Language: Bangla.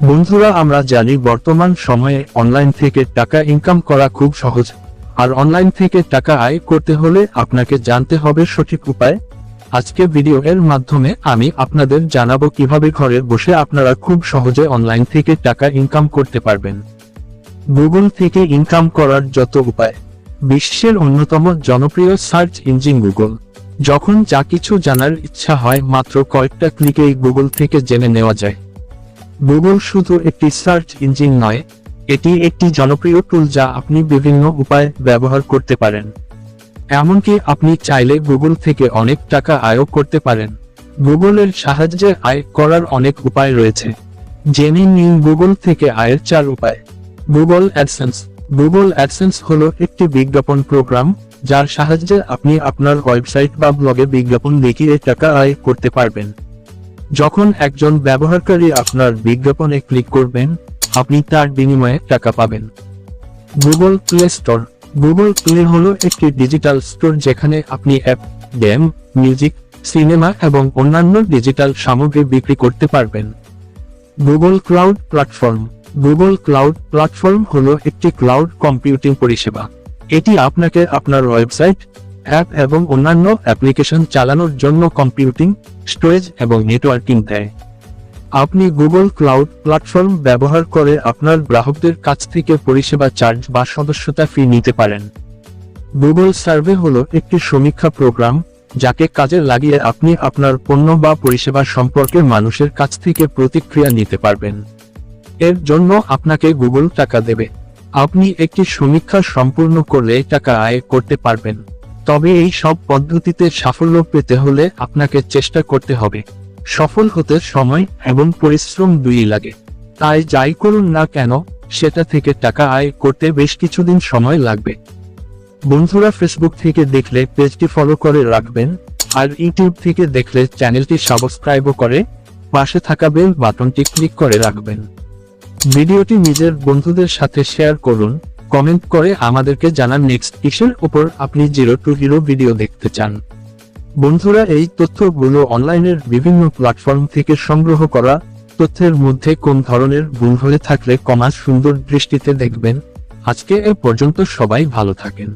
বন্ধুরা, আমরা জানি বর্তমান সময়ে অনলাইন থেকে টাকা ইনকাম করা খুব সহজ। আর অনলাইন থেকে টাকা আয় করতে হলে আপনাকে জানতে হবে সঠিক উপায়। আজকে ভিডিও এর মাধ্যমে আমি আপনাদের জানাব কীভাবে ঘরে বসে আপনারা খুব সহজে অনলাইন থেকে টাকা ইনকাম করতে পারবেন। গুগল থেকে ইনকাম করার যত উপায়। বিশ্বের অন্যতম জনপ্রিয় সার্চ ইঞ্জিন গুগল যখন যা কিছু জানার ইচ্ছা হয়, মাত্র কয়েকটা ক্লিকেই গুগল থেকে জেনে নেওয়া যায়। গুগল শুধু একটি সার্চ ইঞ্জিন নয়, এটি একটি জনপ্রিয় টুল যা আপনি বিভিন্ন উপায়ে ব্যবহার করতে পারেন। এমনকি আপনি চাইলে গুগল থেকে অনেক টাকা আয়ও করতে পারেন। গুগলের সাহায্যে আয় করার অনেক উপায় রয়েছে। জেনে নিন গুগল থেকে আয়ের চার উপায়। গুগল অ্যাডসেন্স গুগল অ্যাডসেন্স হলো একটি বিজ্ঞাপন প্রোগ্রাম যার সাহায্যে আপনি আপনার ওয়েবসাইট বা ব্লগে বিজ্ঞাপন দেখিয়ে টাকা আয় করতে পারবেন। যখন একজন ব্যবহারকারী আপনার বিজ্ঞাপনে ক্লিক করবেন, আপনি তার বিনিময়ে টাকা পাবেন। Google Play Store. Google Play হলো একটি ডিজিটাল স্টোর যেখানে আপনি অ্যাপ, গেম, মিউজিক, সিনেমা এবং অন্যান্য ডিজিটাল সামগ্রী বিক্রি করতে পারবেন। Google Cloud Platform. Google Cloud Platform হলো একটি ক্লাউড কম্পিউটিং পরিষেবা। এটি আপনাকে আপনার ওয়েবসাইট অ্যাপ এবং অন্যান্য অ্যাপ্লিকেশন চালানোর জন্য কম্পিউটিং স্টোরেজ এবং নেটওয়ার্কিং দেয়। আপনি গুগল ক্লাউড প্ল্যাটফর্ম ব্যবহার করে আপনার গ্রাহকদের কাছ থেকে পরিষেবা চার্জ বা সদস্যতা ফি নিতে পারেন। গুগল সার্ভে হল একটি সমীক্ষা প্রোগ্রাম যাকে কাজে লাগিয়ে আপনি আপনার পণ্য বা পরিষেবা সম্পর্কে মানুষের কাছ থেকে প্রতিক্রিয়া নিতে পারবেন। এর জন্য আপনাকে গুগল টাকা দেবে। আপনি একটি সমীক্ষা সম্পূর্ণ করলে টাকা আয় করতে পারবেন। তবে এই সব পদ্ধতিতে সাফল্য পেতে হলে আপনাকে চেষ্টা করতে হবে। সফল হতে সময় এবং পরিশ্রম দুই লাগে। তাই যাই করুন না কেন, সেটা থেকে টাকা আয় করতে বেশ কিছুদিন সময় লাগবে। বন্ধুরা ফেসবুক থেকে দেখলে পেজটি ফলো করে রাখবেন, আর ইউটিউব থেকে দেখলে চ্যানেলটি সাবস্ক্রাইব করে, পাশে থাকা বেল বাটনটি ক্লিক করে রাখবেন। ভিডিওটি নিজের বন্ধুদের সাথে শেয়ার করুন কমেন্ট করে আমাদেরকে জানান নেক্সট কিসের উপর আপনি জিরো টু হিরো ভিডিও দেখতে চান। বন্ধুরা, এই তথ্যগুলো অনলাইনের বিভিন্ন প্ল্যাটফর্ম থেকে সংগ্রহ করা, তথ্যের মধ্যে কোন ধরনের ভুল হয়ে থাকলে কমাস সুন্দর দৃষ্টিতে দেখবেন। আজকে এ পর্যন্ত সবাই ভালো থাকেন।